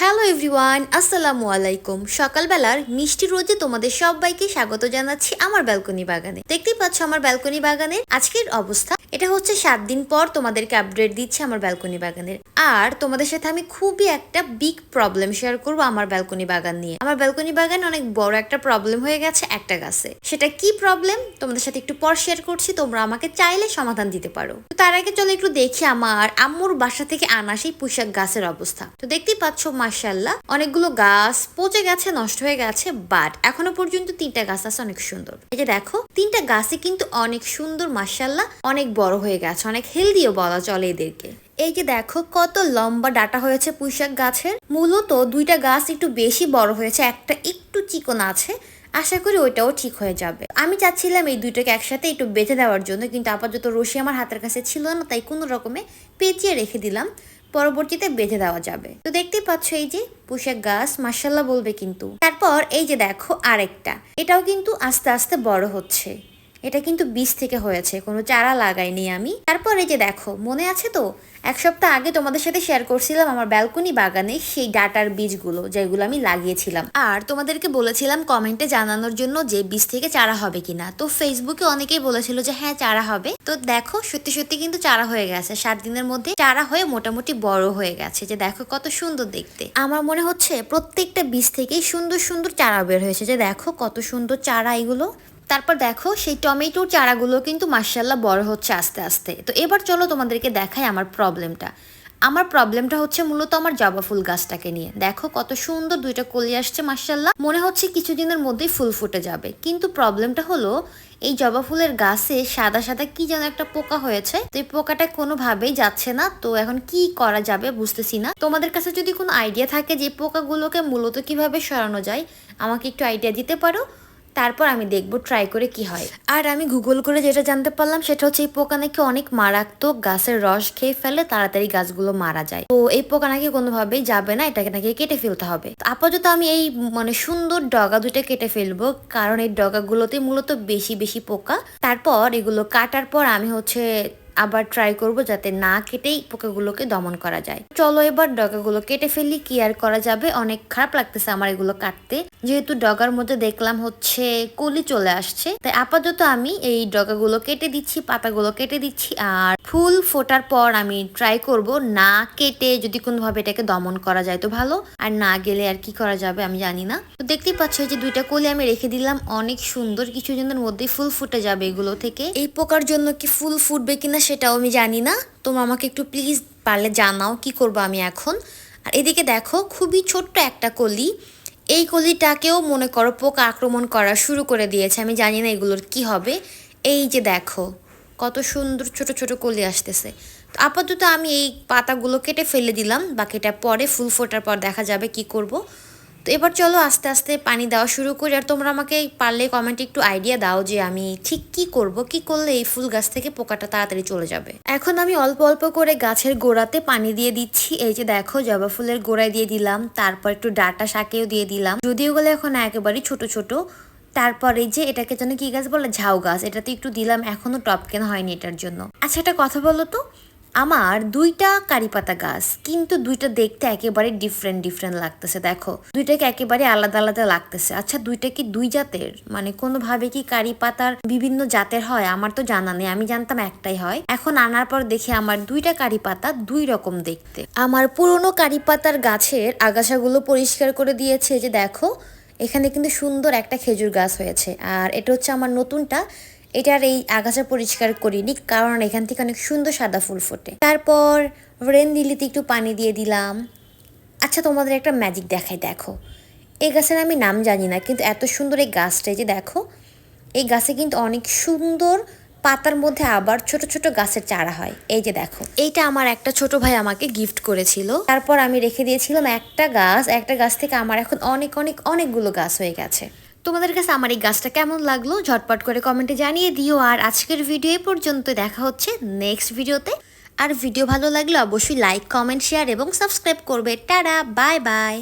Hello everyone আসসালামু আলাইকুম। সকালবেলার মিষ্টি রোজে তোমাদের সবাইকে স্বাগত জানাচ্ছি আমার ব্যালকনি বাগানে। দেখতেই পাচ্ছ আমার ব্যালকনি বাগানের আজকের অবস্থা? এটা হচ্ছে সাত দিন পর তোমাদেরকে আপডেট দিচ্ছে আমার ব্যালকনি বাগানের। আর তোমাদের সাথে আমি খুবই একটা বিগ প্রবলেম শেয়ার করব আমার ব্যালকনি বাগান নিয়ে। আমার ব্যালকনি বাগানে অনেক বড় একটা প্রবলেম হয়ে গেছে একটা গাছে। সেটা কি প্রবলেম তোমাদের সাথে একটু পর শেয়ার করছি, তোমরা আমাকে চাইলে সমাধান দিতে পারো। তো তার আগে চলো একটু দেখি আমার আম্মুর বাসা থেকে আনা সেই পুঁশাক গাছের অবস্থা। তো দেখতেই পাচ্ছ মার্শাল্লাহ অনেকগুলো গাছ পচে গেছে, নষ্ট হয়ে গেছে বাট এখনও পর্যন্ত তিনটা গাছ আছে, অনেক সুন্দর। এই যে দেখো, তিনটা গাছে কিন্তু অনেক সুন্দর মার্শাল্লাহ অনেক বড় হয়ে গেছে, অনেক হেলদিও বলা চলে এদেরকে। এই যে দেখো, কত লম্বা ডাটা হয়েছে পুঁইশাক গাছের। মূলত দুইটা গাছ একটু বেশি বড় হয়েছে, একটা একটু চিকন আছে। আশা করি ওইটাও ঠিক হয়ে যাবে। আমি চাচ্ছিলাম এই দুইটাকে একসাথে একটু বেঁধে দেওয়ার জন্য, কিন্তু আপাতত রশি আমার হাতের কাছে ছিল না, তাই কোনো রকমে পেঁচিয়ে রেখে দিলাম। পরবর্তীতে বেঁধে দেওয়া যাবে। তো দেখতে পাচ্ছ এই যে পুষাক গাছ মার্শাল্লাহ বলবে কিন্তু। তারপর এই যে দেখো আরেকটা। এটাও কিন্তু আস্তে আস্তে বড় হচ্ছে। এটা কিন্তু বীজ থেকে হয়েছে, কোনো চারা লাগাইনি আমি। তারপর এই যে দেখো, মনে আছে তো? এক সপ্তাহ আগে তোমাদের সাথে শেয়ার করছিলাম আমার ব্যালকনি বাগানে সেই ডাটার বীজগুলো, যেগুলো আমি লাগিয়েছিলাম। আর তোমাদেরকে বলেছিলাম কমেন্টে জানানোর জন্য যে বীজ থেকে চারা হবে কিনা। তো ফেসবুকে অনেকেই বলেছিল যে হ্যাঁ চারা হবে। তো দেখো, সত্যি সত্যি কিন্তু চারা হয়ে গেছে। সাত দিনের মধ্যে চারা হয়ে মোটামুটি বড় হয়ে গেছে। যে দেখো কত সুন্দর দেখতে। আমার মনে হচ্ছে প্রত্যেকটা বীজ থেকেই সুন্দর সুন্দর চারা বের হয়েছে। যে দেখো কত সুন্দর চারা এগুলো। তারপর দেখো সেই টমেটোর চারাগুলো কিন্তু মার্শাল্লাহ বড় হচ্ছে আস্তে আস্তে। তো এবার চলো তোমাদেরকে দেখাই আমার প্রবলেমটা আমার প্রবলেমটা হচ্ছে মূলত আমার জবা ফুল গাছটাকে নিয়ে। দেখো কত সুন্দর দুইটা কলি আসছে মার্শাল্লাহ মনে হচ্ছে কিছুদিনের মধ্যেই ফুল ফুটে যাবে। কিন্তু প্রবলেমটা হলো, এই জবা ফুলের গাছে সাদা সাদা কি যেন একটা পোকা হয়েছে। তো এই পোকাটা কোনোভাবেই যাচ্ছে না। তো এখন কি করা যাবে বুঝতেছি না। তোমাদের কাছে যদি কোনো আইডিয়া থাকে যে পোকাগুলোকে মূলত কীভাবে সরানো যায়, আমাকে একটু আইডিয়া দিতে পারো। তারপর আমি দেখব ট্রাই করে কি হয়। আর আমি গুগল করে যেটা জানতে পারলাম, সেটা হচ্ছে এই পোকা নাকি অনেক মারাত্মক গাছের রস খেয়ে ফেলে তাড়াতাড়ি গাছগুলো মারা যায়। তো এই পোকা নাকি কোনোভাবেই যাবে না, এটাকে নাকি কেটে ফেলতে হবে। আপাতত আমি এই মানে সুন্দর ডগা দুইটা কেটে ফেলব, কারণ এই ডগাগুলোতে মূলত বেশি বেশি পোকা। তারপর এগুলো কাটার পর আমি হচ্ছে আবার ট্রাই করব যাতে না কেটেই পোকাগুলোকে দমন করা যায়। চলো এবার ডগাগুলো কেটে ফেললি কি আর করা যাবে? অনেক খারাপ লাগতেছে আমার এগুলো কাটতে। যেহেতু ডগার মধ্যে দেখলাম হচ্ছে কলি চলে আসছে, তাই আপাতত আমি এই ডগাগুলো কেটে দিচ্ছি, পাতাগুলো কেটে দিচ্ছি, আর ফুল ফোটার পর আমি ট্রাই করব না কেটে যদি কোনোভাবে এটাকে দমন করা যায় তো ভালো, আর না গেলে আর কি করা যাবে আমি জানি না। তো দেখতেই পাচ্ছ যে দুইটা কলি আমি রেখে দিলাম, অনেক সুন্দর কিছু জনের মধ্যেই ফুল ফুটে যাবে এগুলো থেকে। এই পোকার জন্য কি ফুল ফুটবে কিনা সেটাও আমি জানি না। তোমরা আমাকে একটু প্লিজ পারলে জানাও কি করব আমি এখন। আর এদিকে দেখো, খুবই ছোট্ট একটা কলি। এই কলিটাকেও মনে করো পোকা আক্রমণ করা শুরু করে দিয়েছে। আমি জানি না এগুলোর কি হবে। এই যে দেখো, কত সুন্দর ছোট ছোট কলি আসতেছে। তো আপাতত আমি এই পাতাগুলো কেটে ফেলে দিলাম। বাকিটা পরে, ফুল ফোটার পর দেখা যাবে কি করব। তো এবার চলো আস্তে আস্তে পানি দেওয়া শুরু করি। আর তোমরা আমাকে পারলে কমেন্টে একটু আইডিয়া দাও যে আমি ঠিক কি করব, কি করলে এই ফুল গাছ থেকে পোকাটা তাড়াতাড়ি চলে যাবে। এখন আমি অল্প অল্প করে গাছের গোড়াতে পানি দিয়ে দিচ্ছি। এই যে দেখো, জবা ফুলের গোড়ায় দিয়ে দিলাম। তারপর একটু ডাটা শাকেও দিয়ে দিলাম। যদিও গুলো এখন একেবারেই ছোট ছোট। তারপরে যে এটাকে যেন কি গাছ বলে? ঝাউ গাছ। এটাতে একটু দিলাম। এখনও টপকেন হয়নি এটার জন্য। আচ্ছা একটা কথা বলো তো। আমার দুইটা কারি পাতা গাছ, কিন্তু দুইটা দেখতে একেবারে ডিফারেন্ট ডিফারেন্ট লাগতেছে, দেখো। দুইটাকে একেবারে আলাদা আলাদা লাগতেছে। আচ্ছা দুইটা কি দুই জাতের? মানে কোনোভাবে কি কারি পাতার বিভিন্ন জাতের হয়? আমার তো জানা নেই, আমি জানতাম একটাই হয়। এখন আনার পর দেখি আমার দুইটা কারি পাতা দুই রকম দেখতে। আমার পুরনো কারি পাতার গাছের আগাছাগুলো পরিষ্কার করে দিয়েছে যে, দেখো, এখানে কিন্তু সুন্দর একটা খেজুর গাছ হয়েছে। আর এটা হচ্ছে আমার নতুনটা এটার এই আগাছা পরিষ্কার করিনি, কারণ এখান থেকে অনেক সুন্দর সাদা ফুল ফোটে। তারপর রেন দিলিতে একটু পানি দিয়ে দিলাম। আচ্ছা তোমাদের একটা ম্যাজিক দেখাই, দেখো। এই গাছের আমি নাম জানি না, কিন্তু এত সুন্দর এই গাছটা যে দেখো, এই গাছে কিন্তু অনেক সুন্দর পাতার মধ্যে আবার ছোট ছোট গাছের চারা হয়। এই যে দেখো, এইটা আমার একটা ছোট ভাই আমাকে গিফট করেছিল। তারপর আমি রেখে দিয়েছিলাম একটা গাছ একটা গাছ থেকে আমার এখন অনেক অনেক, অনেকগুলো গাছ হয়ে গেছে। তোমাদের কাছে আমার এই গাছটা কেমন লাগল ঝটপট করে কমেন্টে জানিয়ে দিও। আর আজকের ভিডিও এ পর্যন্ত দেখা হচ্ছে নেক্সট ভিডিওতে আর ভিডিও ভালো লাগলে অবশ্যই লাইক কমেন্ট শেয়ার এবং সাবস্ক্রাইব করবে। Tata bye bye